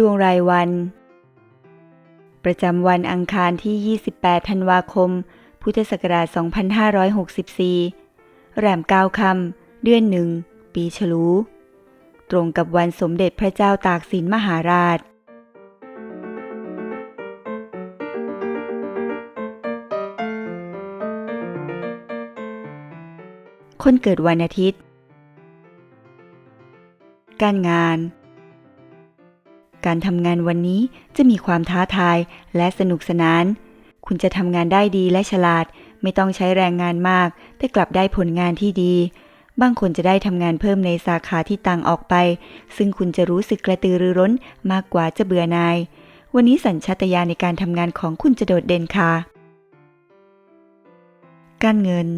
ดวงรายวัน ประจำวันอังคารที่ 28 ธันวาคม พุทธศักราช 2564 แรม9ค่ำเดือนหนึ่ง ปีฉลู ตรงกับวันสมเด็จพระเจ้าตากสินมหาราชคนเกิดวันอาทิตย์ การงาน การทำงานวันนี้จะมีความท้าทายและสนุกสนาน คุณจะทำงานได้ดีและฉลาด ไม่ต้องใช้แรงงานมาก แต่กลับได้ผลงานที่ดี บางคนจะได้ทำงานเพิ่มในสาขาที่ต่างออกไป ซึ่งคุณจะรู้สึกกระตือรือร้นมากกว่าจะเบื่อนาย วันนี้สัญชาตญาณในการทำงานของคุณจะโดดเด่นค่ะ การเงิน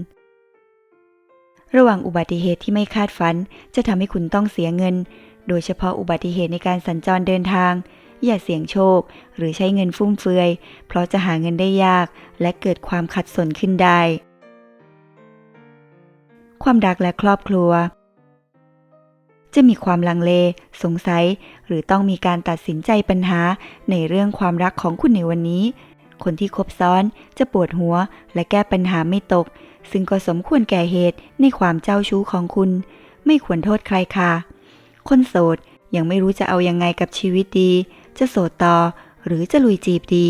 ระหว่างอุบัติเหตุที่ไม่คาดฝัน จะทำให้คุณต้องเสียเงิน โดยเฉพาะอุบัติเหตุในการสัญจรเดินทาง อย่าเสี่ยงโชค หรือใช้เงินฟุ่มเฟือย เพราะจะหาเงินได้ยาก และเกิดความขัดสนขึ้นได้ ความรักและครอบครัว จะมีความลังเล สงสัย หรือต้องมีการตัดสินใจปัญหาในเรื่องความรักของคุณในวันนี้ คนที่คบซ้อนจะปวดหัว และแก้ปัญหาไม่ตก ซึ่งก็สมควรแก่เหตุในความเจ้าชู้ของคุณ ไม่ควรโทษใครค่ะ คนโสดยังไม่รู้จะเอายังไงกับชีวิตดี จะโสดต่อหรือจะลุยจีบดี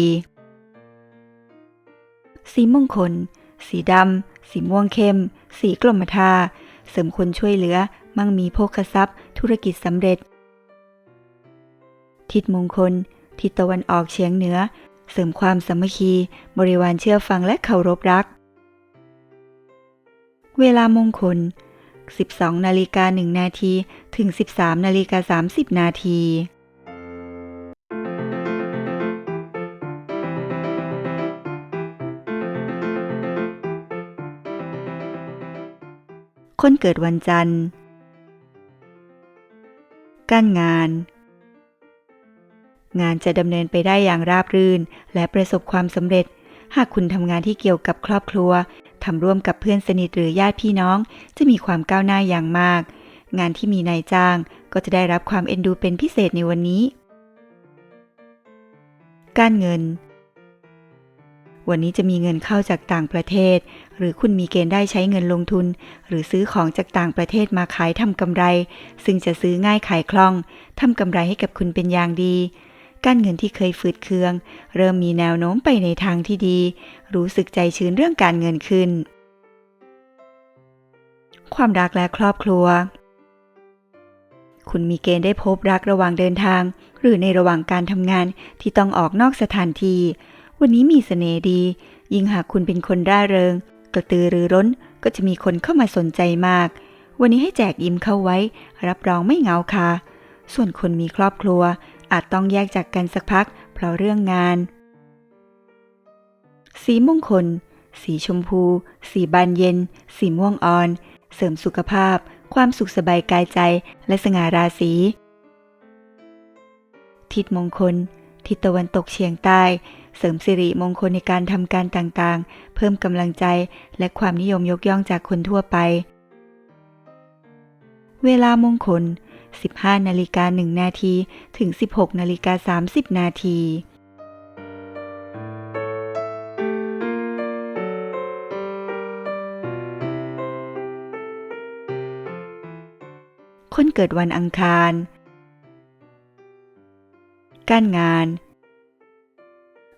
สีมงคล สีดำ สีม่วงเข้ม สีกรมทา เสริมคนช่วยเหลือ มั่งมีโภคทรัพย์ ธุรกิจสำเร็จ ทิศมงคล ทิศตะวันออกเฉียงเหนือ เสริมความสามัคคี บริวารเชื่อฟังและเคารพรัก เวลามงคล 12นาฬิกา1นาทีถึง 13นาฬิกา30 นาทีคนเกิดวันจันทร์ การงาน งานจะดำเนินไปได้อย่างราบรื่น และประสบความสำเร็จ หากคุณทำงานที่เกี่ยวกับครอบครัว ทำร่วมกับเพื่อนสนิทหรือญาติพี่น้อง จะมีความก้าวหน้าอย่างมาก งานที่มีนายจ้างก็จะได้รับความเอ็นดูเป็นพิเศษในวันนี้ การเงิน วันนี้จะมีเงินเข้าจากต่างประเทศ หรือคุณมีเกณฑ์ได้ใช้เงินลงทุน หรือซื้อของจากต่างประเทศมาขายทำกำไร ซึ่งจะซื้อง่ายขายคล่องทำกำไรให้กับคุณเป็นอย่างดี การเงินที่เคยฝืดเคือง เริ่มมีแนวโน้มไปในทางที่ดี รู้สึกใจชื้นเรื่องการเงินขึ้น ความรักและครอบครัว คุณมีเกณฑ์ได้พบรักระหว่างเดินทาง หรือในระหว่างการทำงานที่ต้องออกนอกสถานที่ วันนี้มีเสน่ห์ดี ยิ่งหากคุณเป็นคนร่าเริง กระตือรือร้นก็จะมีคนเข้ามาสนใจมาก วันนี้ให้แจกยิ้มเข้าไว้ รับรองไม่เหงาค่ะ ส่วนคนมีครอบครัว อาจต้องแยกจากกันสักพัก เพราะเรื่องงาน สีมงคล สีชมพู สีบานเย็น สีม่วงอ่อน เสริมสุขภาพ ความสุขสบายกายใจ และสง่าราศี ทิศมงคล ทิศตะวันตกเฉียงใต้ เสริมสิริมงคลในการทำการต่างๆ เพิ่มกำลังใจและความนิยมยกย่องจากคนทั่วไป เวลามงคล 15นาฬิกา1นาทีถึง 16นาฬิกา30นาทีคนเกิดวันอังคาร การงาน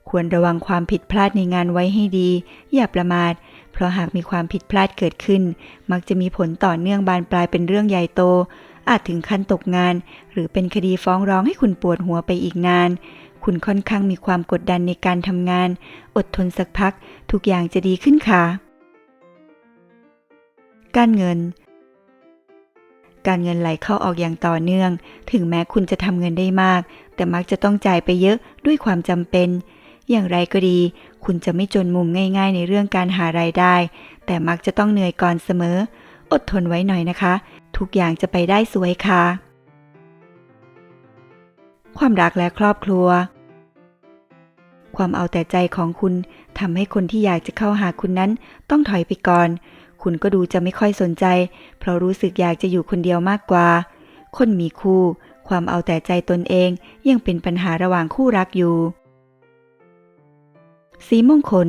ควรระวังความผิดพลาดในงานไว้ให้ดี อย่าประมาท เพราะหากมีความผิดพลาดเกิดขึ้น มักจะมีผลต่อเนื่องบานปลายเป็นเรื่องใหญ่โต อาจถึงขั้นตกงาน หรือเป็นคดีฟ้องร้องให้คุณปวดหัวไปอีกนาน คุณค่อนข้างมีความกดดันในการทำงาน อดทนสักพัก ทุกอย่างจะดีขึ้นค่ะ การเงิน การเงินไหลเข้าออกอย่างต่อเนื่อง ถึงแม้คุณจะทำเงินได้มาก แต่มักจะต้องจ่ายไปเยอะด้วยความจำเป็นอย่างไรก็ดี คุณจะไม่จนมุมง่าย ๆ ในเรื่องการหารายได้ แต่มักจะต้องเหนื่อยก่อนเสมอ อดทนไว้หน่อยนะคะ ทุกอย่างจะไปได้สวยค่ะ ความรักและครอบครัว ความเอาแต่ใจของคุณทำให้คนที่อยากจะเข้าหาคุณนั้นต้องถอยไปก่อน คุณก็ดูจะไม่ค่อยสนใจ เพราะรู้สึกอยากจะอยู่คนเดียวมากกว่า คนมีคู่ ความเอาแต่ใจตนเองยังเป็นปัญหาระหว่างคู่รักอยู่ สีมงคล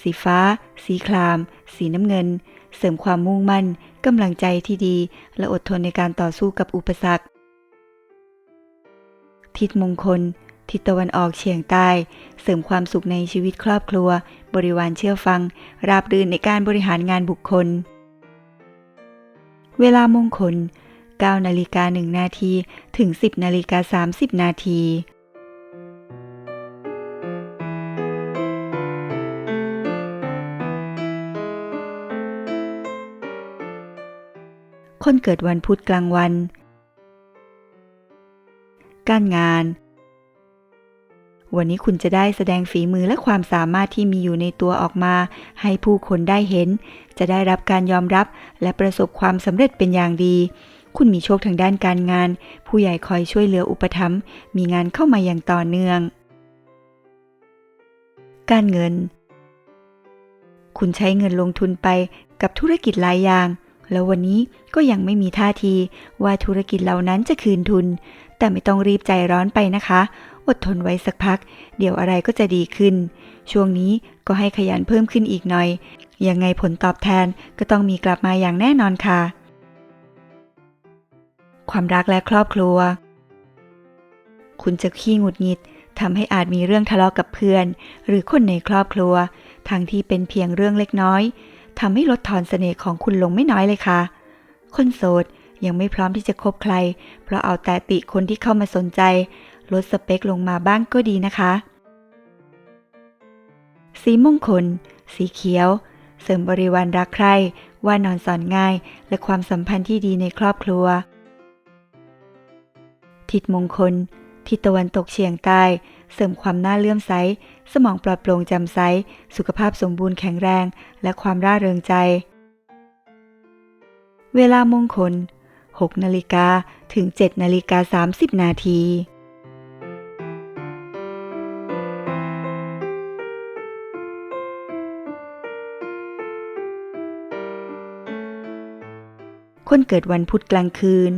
สีฟ้า สีคราม สีน้ำเงิน เสริมความมุ่งมั่น กำลังใจที่ดี และอดทนในการต่อสู้กับอุปสรรค ทิศมงคล ทิศตะวันออกเฉียงใต้ เสริมความสุขในชีวิตครอบครัว บริวารเชื่อฟัง ราบรื่นในการบริหารงานบุคคล เวลามงคล9นาฬิกา1นาทีถึง 10นาฬิกา30นาที คนเกิดวันพุธกลางวัน การงาน วันนี้คุณจะได้แสดงฝีมือและความสามารถที่มีอยู่ในตัวออกมา ให้ผู้คนได้เห็น จะได้รับการยอมรับและประสบความสำเร็จเป็นอย่างดี คุณมีโชคทางด้านการงาน ผู้ใหญ่คอยช่วยเหลืออุปถัมภ์มีงานเข้ามาอย่างต่อเนื่อง การเงิน คุณใช้เงินลงทุนไปกับธุรกิจหลายอย่าง แล้ววันนี้ก็ยังไม่มีท่าทีว่าธุรกิจเหล่านั้นจะคืนทุน แต่ไม่ต้องรีบใจร้อนไปนะคะ อดทนไว้สักพัก เดี๋ยวอะไรก็จะดีขึ้น ช่วงนี้ก็ให้ขยันเพิ่มขึ้นอีกหน่อย ยังไงผลตอบแทนก็ต้องมีกลับมาอย่างแน่นอนค่ะ ความรักและครอบครัว คุณจะขี้หงุดหงิดทำให้อาจมีเรื่องทะเลาะกับเพื่อน หรือคนในครอบครัว ทั้งที่เป็นเพียงเรื่องเล็กน้อย ทำให้ลดทอนเสน่ห์ของคุณลงไม่น้อยเลยค่ะ คนโสดยังไม่พร้อมที่จะคบใคร เพราะเอาแต่ติคนที่เข้ามาสนใจ ลดสเปคลงมาบ้างก็ดีนะคะ สีมงคล สีเขียว เสริมบริวารรักใคร ว่านอนสอนง่าย และความสัมพันธ์ที่ดีในครอบครัว ทิศมงคล ทิศตะวันตกเฉียงใต้ เสริมความน่าเลื่อมใส สมองปลอดโปร่งแจ่มใส สุขภาพสมบูรณ์แข็งแรง และความร่าเริงใจ เวลามงคล 6 นาฬิกาถึง 7 นาฬิกา 30 นาที คนเกิดวันพุธกลางคืน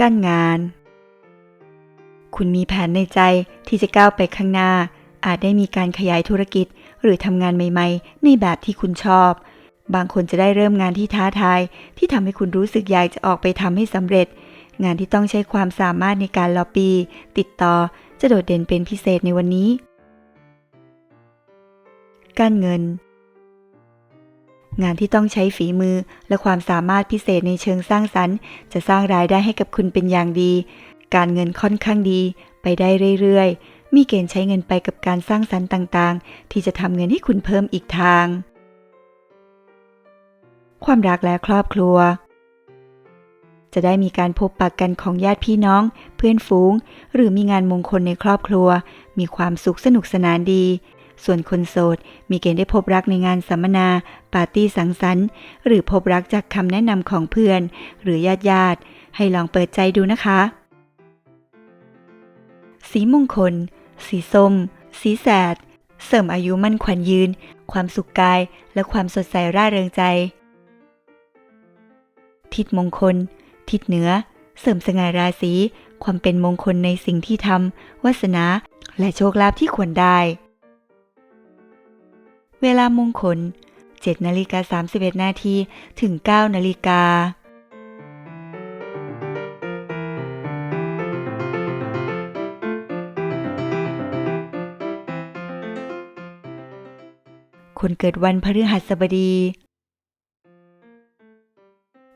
การงาน คุณมีแผนในใจที่จะก้าวไปข้างหน้า อาจได้มีการขยายธุรกิจ หรือทำงานใหม่ๆ ในแบบที่คุณชอบ บางคนจะได้เริ่มงานที่ท้าทาย ที่ทำให้คุณรู้สึกอยากจะออกไปทำให้สำเร็จ งานที่ต้องใช้ความสามารถในการล็อบบี้ติดต่อจะโดดเด่นเป็นพิเศษในวันนี้ การเงิน งานที่ต้องใช้ฝีมือและความสามารถพิเศษในเชิงสร้างสรรค์ จะสร้างรายได้ให้กับคุณเป็นอย่างดี การเงินค่อนข้างดีไปได้เรื่อยๆ มีเกณฑ์ใช้เงินไปกับการสร้างสรรค์ต่างๆ ที่จะทำเงินให้คุณเพิ่มอีกทาง ความรักและครอบครัว จะได้มีการพบปะกกันของญาติพี่น้อง เพื่อนฝูง หรือมีงานมงคลในครอบครัว มีความสุขสนุกสนานดี ส่วนคนโสด มีเกณฑ์ได้พบรักในงานสัมมนา ปาร์ตี้สังสรรค์ หรือพบรักจากคำแนะนำของเพื่อน หรือญาติญาติให้ลองเปิดใจดูนะคะ สีมงคล สีส้ม สีแสด เสริมอายุมั่นขวัญยืน ความสุขกาย และความสดใสร่าเริงใจ ทิศมงคล ทิศเหนือ เสริมสง่าราศี ความเป็นมงคลในสิ่งที่ทำวาสนา และโชคลาภที่ควรได้ เวลามงคล7นาฬิกา31นาทีถึง9นาฬิกา คนเกิดวันพฤหัสบดี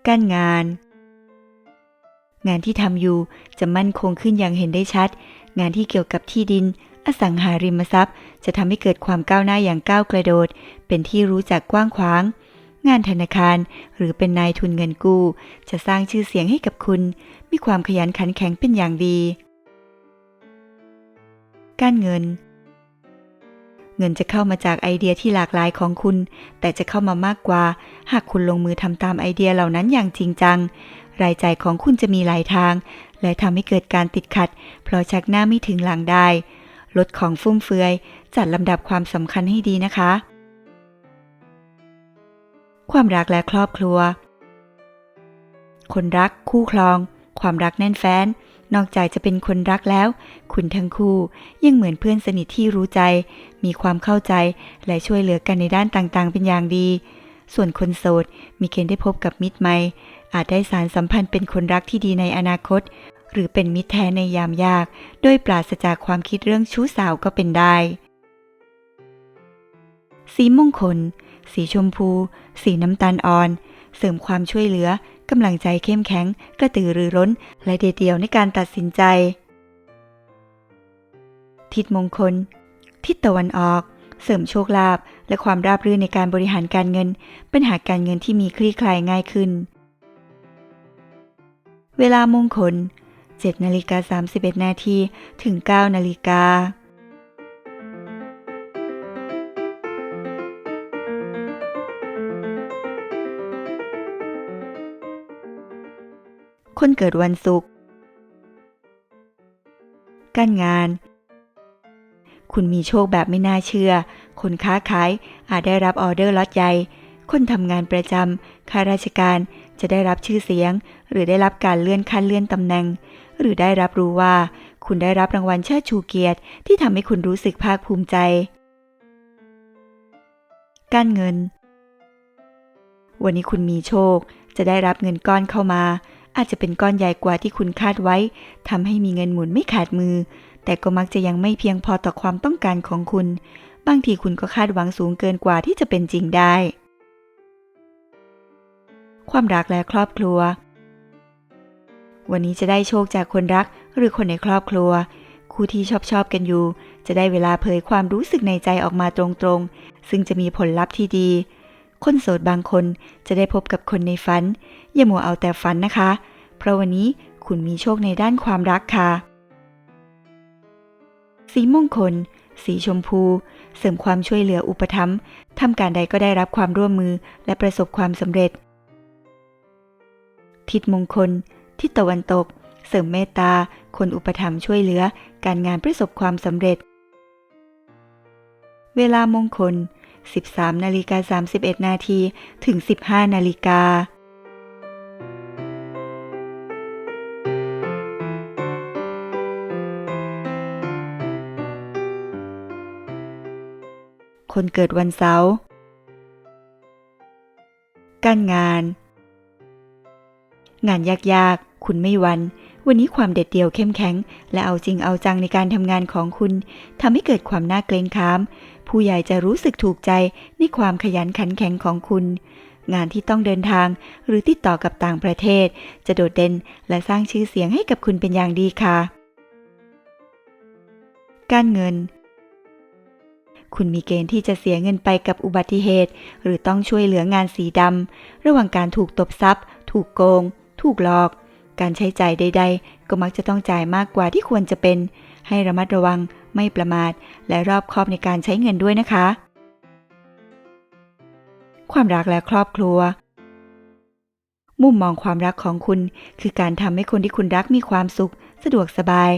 การงาน งานที่ทำอยู่จะมั่นคงขึ้นอย่างเห็นได้ชัด งานที่เกี่ยวกับที่ดิน อสังหาริมทรัพย์ จะทำให้เกิดความก้าวหน้าอย่างก้าวกระโดด เป็นที่รู้จักกว้างขวาง งานธนาคาร หรือเป็นนายทุนเงินกู้ จะสร้างชื่อเสียงให้กับคุณ มีความขยันขันแข็งเป็นอย่างดี การเงิน เงินจะเข้ามาจากไอเดียที่หลากหลายของคุณ แต่จะเข้ามามากกว่า หากคุณลงมือทำตามไอเดียเหล่านั้นอย่างจริงจัง รายจ่ายของคุณจะมีหลายทาง และทำให้เกิดการติดขัด เพราะชักหน้าไม่ถึงหลังได้ ลดของฟุ่มเฟือย จัดลำดับความสำคัญให้ดีนะคะ ความรักและครอบครัว คนรักคู่ครอง ความรักแน่นแฟ้น นอกจากจะเป็นคนรักแล้ว คุณทั้งคู่ยังเหมือนเพื่อนสนิทที่รู้ใจ มีความเข้าใจและช่วยเหลือกันในด้านต่างๆ เป็นอย่างดี ส่วนคนโสดมีเกณฑ์ได้พบกับมิตรใหม่ อาจได้สารสัมพันธ์เป็นคนรักที่ดีในอนาคต หรือเป็นมิตรแท้ในยามยาก โดยปราศจากความคิดเรื่องชู้สาวก็เป็นได้ สีมงคล สีชมพู สีน้ำตาลอ่อน เสริมความช่วยเหลือ กำลังใจเข้มแข็ง กระตือรือร้น และเดเดียวในการตัดสินใจ ทิศมงคล ทิศตะวันออก เสริมโชคลาภและความราบรื่นในการบริหารการเงิน ปัญหาการเงินที่มีคลี่คลายง่ายขึ้น เวลามงคล7นาฬิกา31นาทีถึง9นาฬิกา คนเกิดวันศุกร์ การงาน คุณมีโชคแบบไม่น่าเชื่อ คนค้าขายอาจได้รับออเดอร์ล็อตใหญ่ คนทำงานประจำข้าราชการจะได้รับชื่อเสียง หรือได้รับการเลื่อนขั้นเลื่อนตำแหน่ง หรือได้รับรู้ว่า คุณได้รับรางวัลเชิดชูเกียรติ ที่ทำให้คุณรู้สึกภาคภูมิใจ การเงิน วันนี้คุณมีโชค จะได้รับเงินก้อนเข้ามา อาจจะเป็นก้อนใหญ่กว่าที่คุณคาดไว้ทำให้มีเงินหมุนไม่ขาดมือ แต่ก็มักจะยังไม่เพียงพอต่อความต้องการของคุณ บางทีคุณก็คาดหวังสูงเกินกว่าที่จะเป็นจริงได้ ความรักและครอบครัว วันนี้จะได้โชคจากคนรักหรือคนในครอบครัว คู่ที่ชอบชอบกันอยู่ จะได้เวลาเผยความรู้สึกในใจออกมาตรงๆ ซึ่งจะมีผลลัพธ์ที่ดี คนโสดบางคนจะได้พบกับคนในฝัน อย่ามัวเอาแต่ฝันนะคะ เพราะวันนี้คุณมีโชคในด้านความรักค่ะ สีมงคล สีชมพู เสริมความช่วยเหลืออุปถัมภ์ทำการใดก็ได้รับความร่วมมือและประสบความสำเร็จ ทิศมงคล ทิศตะวันตก เสริมเมตตา คนอุปถัมภ์ช่วยเหลือ การงานประสบความสำเร็จ เวลามงคล 13นาฬิกา31นาทีถึง 15นาฬิกาคนเกิดวันเสาร์ การงาน งานยากๆ คุณไม่วัน วันนี้ความเด็ดเดี่ยวเข้มแข็ง และเอาจริงเอาจังในการทำงานของคุณทำให้เกิดความน่าเกรงขาม ผู้ใหญ่จะรู้สึกถูกใจในความขยันขันแข็งของคุณ งานที่ต้องเดินทางหรือติดต่อกับต่างประเทศ จะโดดเด่นและสร้างชื่อเสียงให้กับคุณเป็นอย่างดีค่ะ การเงินคุณมีเกณฑ์ที่จะเสียเงินไปกับอุบัติเหตุ หรือต้องช่วยเหลืองานสีดำ ระหว่างการถูกตบทรัพย์ ถูกโกง ถูกหลอก การใช้จ่ายใด ๆ ก็มักจะต้องจ่ายมากกว่าที่ควรจะเป็น ให้ระมัดระวังไม่ประมาท และรอบคอบในการใช้เงินด้วยนะคะ ความรักและครอบครัว มุมมองความรักของคุณ คือการทำให้คนที่คุณรักมีความสุข สะดวกสบาย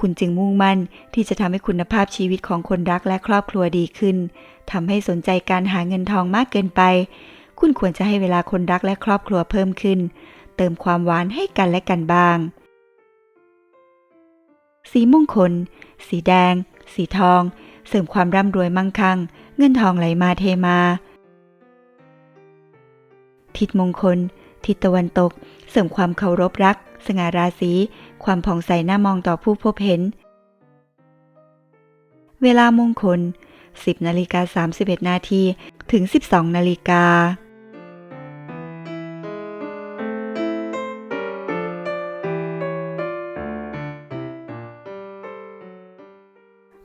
คุณจึงมุ่งมั่นที่จะทำให้คุณภาพชีวิตของคนรักและครอบครัวดีขึ้นทำให้สนใจการหาเงินทองมากเกินไป คุณควรจะให้เวลาคนรักและครอบครัวเพิ่มขึ้น เติมความหวานให้กันและกันบ้าง สีมงคล สีแดง สีทอง เสริมความร่ำรวยมั่งคั่ง เงินทองไหลมาเทมา ทิศมงคล ทิศตะวันตก เสริมความเคารพรัก สง่าราศี ความผ่องใสหน้ามองต่อผู้พบเห็น เวลามงคล 10นาฬิกา31นาทีถึง 12นาฬิกา